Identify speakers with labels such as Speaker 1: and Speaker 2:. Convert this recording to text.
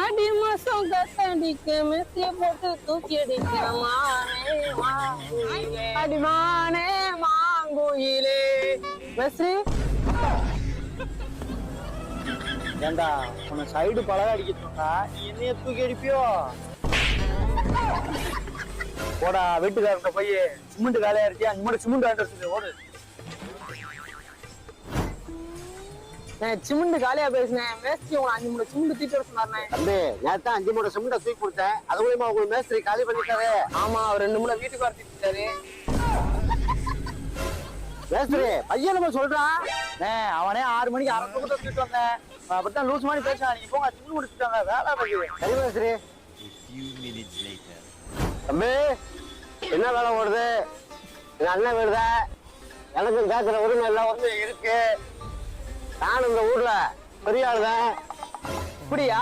Speaker 1: அடி மாசம் கத்தடிக்க மெஸ்ஸிய போட்டு தூக்கி அடிக்கிறமா அடிமானே மாங்குயிலே. மெஸ்ரி
Speaker 2: ஏண்டா உன சைடு பழக அடிக்க சொன்னா நீ என்னைய தூக்கி அடிப்பியோ? போடா வீட்டுக்காரங்க போய் சிமெண்ட் காலையா இருக்கியா? அங்க மட்டும் சிமெண்ட் வாங்கிட்டு ஓடு.
Speaker 1: சிமெண்ட் காலியா பேசினேன் மேஸ்திரி உங்களை அஞ்சு மூணு சிமெண்ட் தீட்டு வர சொன்னாருண்ணே.
Speaker 2: தம்பி நேத்து அஞ்சு மூணு சிமெண்ட தூக்கி கொடுத்தேன். அது மூலியமா உங்களுக்கு மேஸ்திரி காலி பண்ணிட்டாரு.
Speaker 1: ஆமா அவர் ரெண்டு மூணு வீட்டுக்கு வர திட்டாரு
Speaker 2: மேஸ்திரி பையன் நம்ம சொல்றான். அவனே ஆறு மணிக்கு அரை தூக்கத்தை தூக்கிட்டு வந்தேன். அப்படித்தான் லூஸ் மாதிரி பேசுறான் நீங்க போங்க சிமெண்ட் முடிச்சுட்டாங்க வேலை பாக்குது. சரி மேஸ்திரி. தம்பி என்ன வேலை ஓடுது? எங்க அண்ணன் வீடுதா எனக்கும் கேட்கிற உரிமை எல்லா உரிமை இருக்கு. நான் இந்த ஊர்ல பெரிய ஆளுதான்.
Speaker 1: அப்படியா